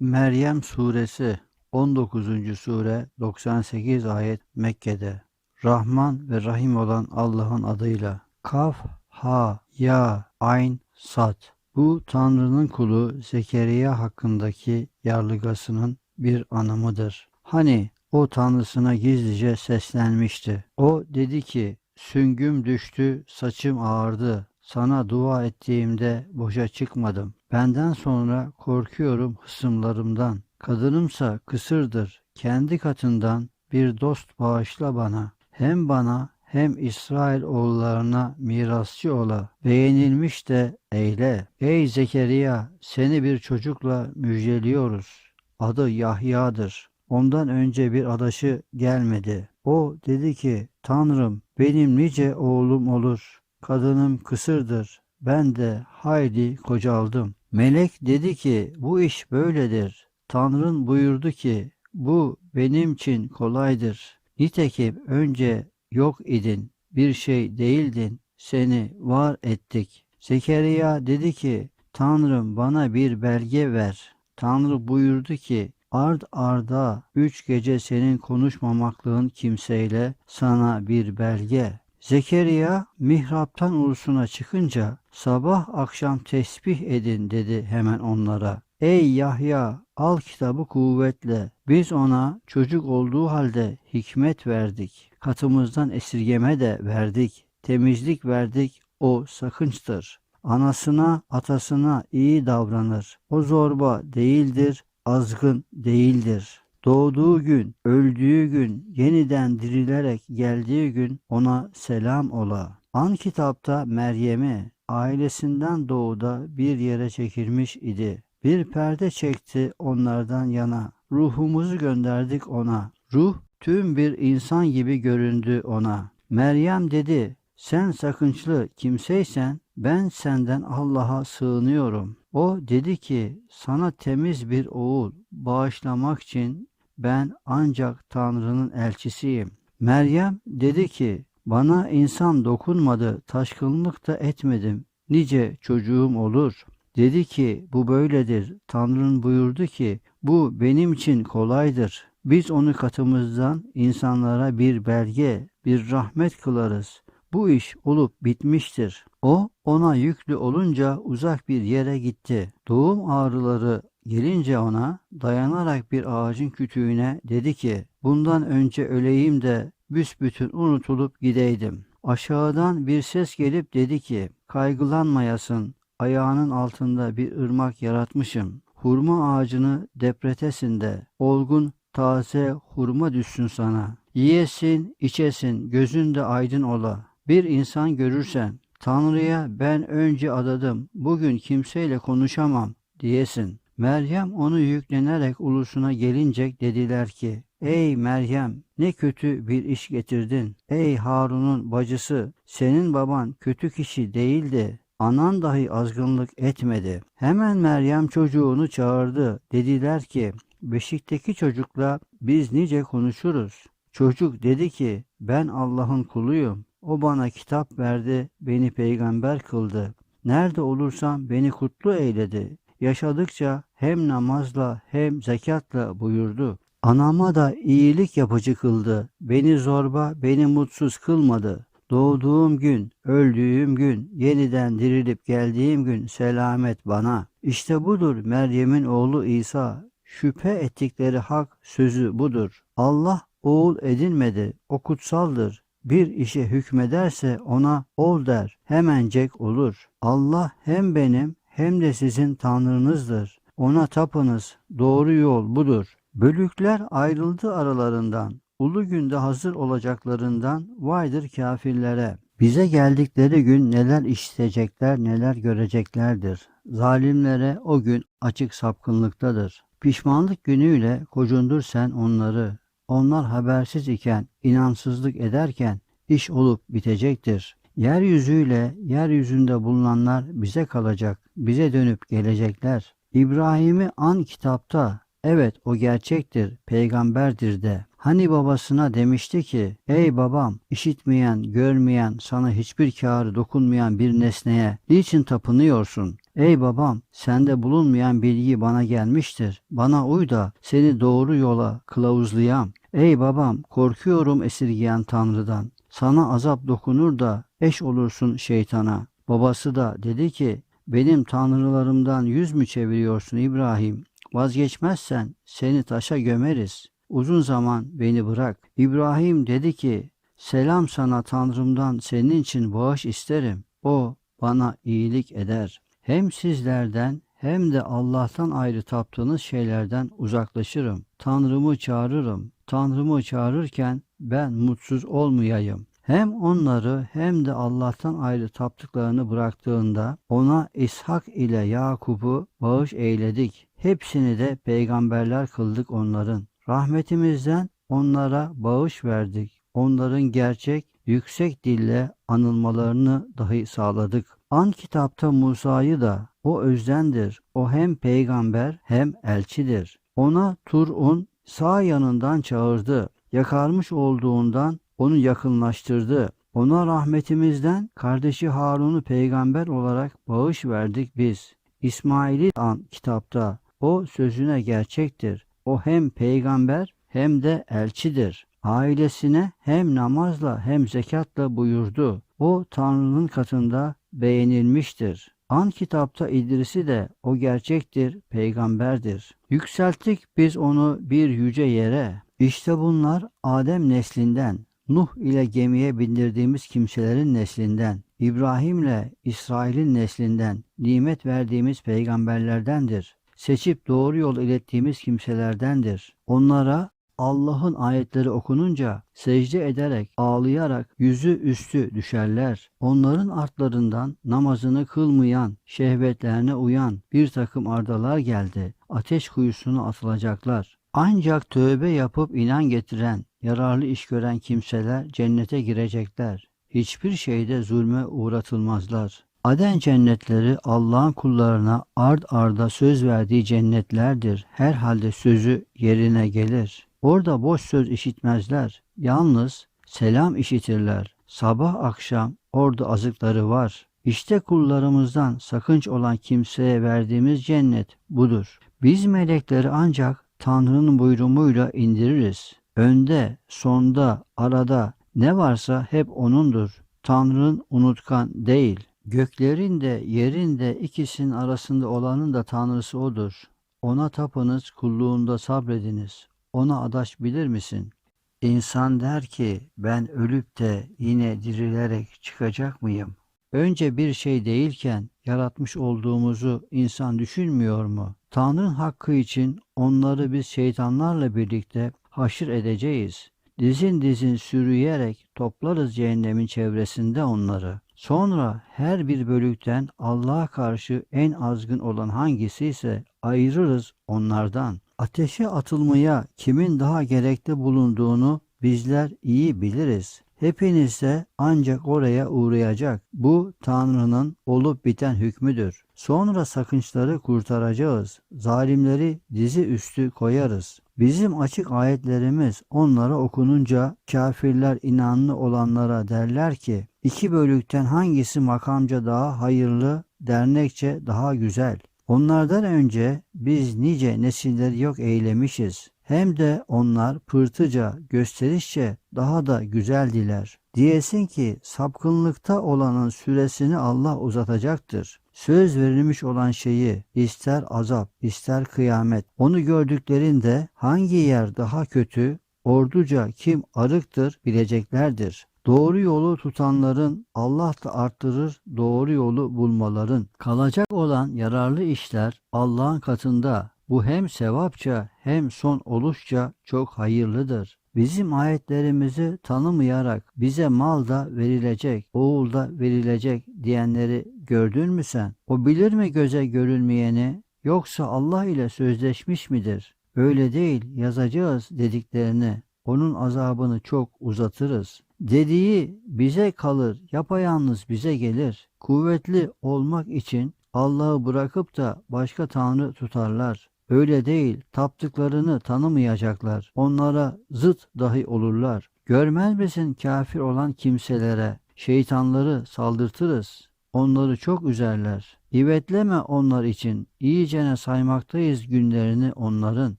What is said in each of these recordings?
Meryem suresi 19. sure 98 ayet Mekke'de. Rahman ve Rahim olan Allah'ın adıyla. Kaf, Ha, Ya, Ayn, Sad. Bu Tanrı'nın kulu Zekeriya hakkındaki yarlıgasının bir anımıdır. Hani o Tanrısına gizlice seslenmişti. O dedi ki, süngüm düştü, saçım ağardı. Sana dua ettiğimde boşa çıkmadım. Benden sonra korkuyorum hısımlarımdan. Kadınımsa kısırdır. Kendi katından bir dost bağışla bana. Hem bana hem İsrail oğullarına mirasçı ola. Beğenilmiş de eyle. Ey Zekeriya seni bir çocukla müjdeliyoruz. Adı Yahya'dır. Ondan önce bir adaşı gelmedi. O dedi ki Tanrım benim nice oğlum olur. Kadınım kısırdır. Ben de haydi kocaldım. Melek dedi ki bu iş böyledir. Tanrın buyurdu ki bu benim için kolaydır. Nitekim önce yok idin, bir şey değildin, seni var ettik. Zekeriya dedi ki Tanrım bana bir belge ver. Tanrı buyurdu ki ard arda üç gece senin konuşmamaklığın kimseyle sana bir belge. Zekeriya mihraptan ulusuna çıkınca sabah akşam tesbih edin dedi hemen onlara. Ey Yahya al kitabı kuvvetle. Biz ona çocuk olduğu halde hikmet verdik. Katımızdan esirgeme de verdik. Temizlik verdik. O sakınçtır. Anasına atasına iyi davranır. O zorba değildir, azgın değildir. Doğduğu gün, öldüğü gün, yeniden dirilerek geldiği gün ona selam ola. An kitapta Meryem'i ailesinden doğuda bir yere çekilmiş idi. Bir perde çekti onlardan yana. Ruhumuzu gönderdik ona. Ruh tüm bir insan gibi göründü ona. Meryem dedi, sen sakınçlı kimseysen ben senden Allah'a sığınıyorum. O dedi ki sana temiz bir oğul bağışlamak için ben ancak Tanrı'nın elçisiyim. Meryem dedi ki bana insan dokunmadı, taşkınlık da etmedim. Nice çocuğum olur. Dedi ki bu böyledir. Tanrı'nın buyurdu ki bu benim için kolaydır. Biz onu katımızdan insanlara bir belge, bir rahmet kılarız. Bu iş olup bitmiştir. O ona yüklü olunca uzak bir yere gitti. Doğum ağrıları gelince ona dayanarak bir ağacın kütüğüne dedi ki bundan önce öleyim de büsbütün unutulup gideydim. Aşağıdan bir ses gelip dedi ki kaygılanmayasın ayağının altında bir ırmak yaratmışım. Hurma ağacını depretesinde olgun taze hurma düşsün sana. Yiyesin, içesin, gözün de aydın ola. Bir insan görürsen, Tanrı'ya ben önce adadım, bugün kimseyle konuşamam diyesin. Meryem onu yüklenerek ulusuna gelince dediler ki, Ey Meryem ne kötü bir iş getirdin. Ey Harun'un bacısı senin baban kötü kişi değildi. Anan dahi azgınlık etmedi. Hemen Meryem çocuğunu çağırdı. Dediler ki beşikteki çocukla biz nice konuşuruz. Çocuk dedi ki ben Allah'ın kuluyum. O bana kitap verdi, beni peygamber kıldı. Nerede olursam beni kutlu eyledi. Yaşadıkça hem namazla hem zekatla buyurdu. Anama da iyilik yapıcı kıldı. Beni zorba, beni mutsuz kılmadı. Doğduğum gün, öldüğüm gün, yeniden dirilip geldiğim gün selamet bana. İşte budur Meryem'in oğlu İsa. Şüphe ettikleri hak sözü budur. Allah oğul edinmedi, o kutsaldır. Bir işe hükmederse ona ol der, hemencek olur. Allah hem benim hem de sizin Tanrınızdır. Ona tapınız, doğru yol budur. Bölükler ayrıldı aralarından. Ulu günde hazır olacaklarından vaydır kafirlere. Bize geldikleri gün neler işitecekler, neler göreceklerdir. Zalimlere o gün açık sapkınlıktadır. Pişmanlık günüyle kocundur sen onları. Onlar habersiz iken, inansızlık ederken iş olup bitecektir. Yeryüzüyle yeryüzünde bulunanlar bize kalacak, bize dönüp gelecekler. İbrahim'i an kitapta, evet o gerçektir, peygamberdir de. Hani babasına demişti ki, ey babam, işitmeyen, görmeyen, sana hiçbir kârı dokunmayan bir nesneye niçin tapınıyorsun? Ey babam sende bulunmayan bilgi bana gelmiştir. Bana uy da seni doğru yola kılavuzlayam. Ey babam korkuyorum esirgeyen Tanrı'dan. Sana azap dokunur da eş olursun şeytana. Babası da dedi ki benim tanrılarımdan yüz mü çeviriyorsun İbrahim? Vazgeçmezsen seni taşa gömeriz. Uzun zaman beni bırak. İbrahim dedi ki selam sana Tanrımdan senin için bağış isterim. O bana iyilik eder. Hem sizlerden hem de Allah'tan ayrı taptığınız şeylerden uzaklaşırım. Tanrımı çağırırım. Tanrımı çağırırken ben mutsuz olmayayım. Hem onları hem de Allah'tan ayrı taptıklarını bıraktığında ona İshak ile Yakub'u bağış eyledik. Hepsini de peygamberler kıldık onların. Rahmetimizden onlara bağış verdik. Onların gerçek, yüksek dille anılmalarını dahi sağladık. An kitapta Musa'yı da o özdendir. O hem peygamber hem elçidir. Ona Tur'un sağ yanından çağırdı. Yakarmış olduğundan onu yakınlaştırdı. Ona rahmetimizden kardeşi Harun'u peygamber olarak bağış verdik biz. İsmail'i an kitapta o sözüne gerçektir. O hem peygamber hem de elçidir. Ailesine hem namazla hem zekatla buyurdu. O Tanrı'nın katında beğenilmiştir. An kitapta İdris'i de o gerçektir, peygamberdir. Yükselttik biz onu bir yüce yere. İşte bunlar Adem neslinden, Nuh ile gemiye bindirdiğimiz kimselerin neslinden, İbrahim ile İsrail'in neslinden, nimet verdiğimiz peygamberlerdendir. Seçip doğru yol ilettiğimiz kimselerdendir. Onlara Allah'ın ayetleri okununca secde ederek, ağlayarak yüzü üstü düşerler. Onların artlarından namazını kılmayan, şehvetlerine uyan bir takım ardalar geldi. Ateş kuyusuna atılacaklar. Ancak tövbe yapıp inan getiren, yararlı iş gören kimseler cennete girecekler. Hiçbir şeyde zulme uğratılmazlar. Aden cennetleri Allah'ın kullarına ard arda söz verdiği cennetlerdir. Herhalde sözü yerine gelir. Orada boş söz işitmezler. Yalnız selam işitirler. Sabah akşam orada azıkları var. İşte kullarımızdan sakınç olan kimseye verdiğimiz cennet budur. Biz melekleri ancak Tanrı'nın buyruğuyla indiririz. Önde, sonda, arada ne varsa hep O'nundur. Tanrı'nın unutkan değil. Göklerin de yerin de ikisinin arasında olanın da Tanrısı O'dur. Ona tapınız, kulluğunda sabrediniz. Ona adaş bilir misin? İnsan der ki ben ölüp de yine dirilerek çıkacak mıyım? Önce bir şey değilken yaratmış olduğumuzu insan düşünmüyor mu? Tanrı'nın hakkı için onları biz şeytanlarla birlikte haşır edeceğiz. Dizin dizin sürüyerek toplarız cehennemin çevresinde onları. Sonra her bir bölükten Allah'a karşı en azgın olan hangisi ise ayırırız onlardan. Ateşe atılmaya kimin daha gerekli bulunduğunu bizler iyi biliriz. Hepiniz de ancak oraya uğrayacak. Bu Tanrı'nın olup biten hükmüdür. Sonra sakınçları kurtaracağız. Zalimleri dizi üstü koyarız. Bizim açık ayetlerimiz onlara okununca kafirler inanlı olanlara derler ki iki bölükten hangisi makamca daha hayırlı, dernekçe daha güzel. Onlardan önce biz nice nesilleri yok eylemişiz. Hem de onlar pırtıca, gösterişçe daha da güzeldiler. Diyesin ki sapkınlıkta olanın süresini Allah uzatacaktır. Söz verilmiş olan şeyi ister azap, ister kıyamet. Onu gördüklerinde hangi yer daha kötü, orduca kim arıktır bileceklerdir. Doğru yolu tutanların Allah da arttırır doğru yolu bulmaların. Kalacak olan yararlı işler Allah'ın katında. Bu hem sevapça hem son oluşça çok hayırlıdır. Bizim ayetlerimizi tanımayarak bize mal da verilecek, oğul da verilecek diyenleri gördün mü sen? O bilir mi göze görülmeyeni yoksa Allah ile sözleşmiş midir? Öyle değil yazacağız dediklerini onun azabını çok uzatırız. Dediği bize kalır, yapayalnız bize gelir. Kuvvetli olmak için Allah'ı bırakıp da başka tanrı tutarlar. Öyle değil, taptıklarını tanımayacaklar. Onlara zıt dahi olurlar. Görmez misin kafir olan kimselere? Şeytanları saldırtırız. Onları çok üzerler. İvetleme onlar için, iyicene saymaktayız günlerini onların.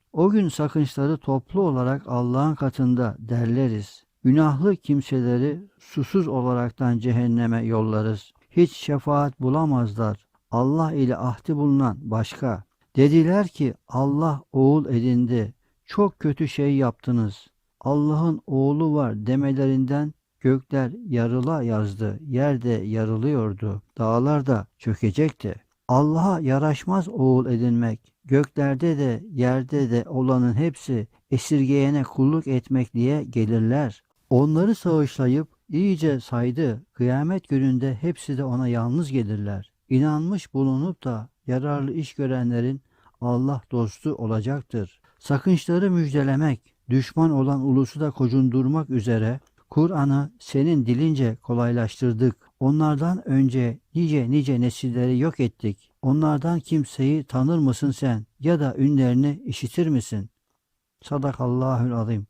O gün sakınçları toplu olarak Allah'ın katında derleriz. Günahlı kimseleri susuz olaraktan cehenneme yollarız. Hiç şefaat bulamazlar. Allah ile ahdi bulunan başka. Dediler ki Allah oğul edindi. Çok kötü şey yaptınız. Allah'ın oğlu var demelerinden gökler yarıla yazdı. Yerde yarılıyordu. Dağlar da çökecekti. Allah'a yaraşmaz oğul edinmek. Göklerde de yerde de olanın hepsi esirgeyene kulluk etmek diye gelirler. Onları sağışlayıp iyice saydı. Kıyamet gününde hepsi de ona yalnız gelirler. İnanmış bulunup da yararlı iş görenlerin Allah dostu olacaktır. Sakınçları müjdelemek, düşman olan ulusu da kocundurmak üzere Kur'an'ı senin dilince kolaylaştırdık. Onlardan önce nice nice nesilleri yok ettik. Onlardan kimseyi tanır mısın sen ya da ünlerini işitir misin? Sadakallahül azim.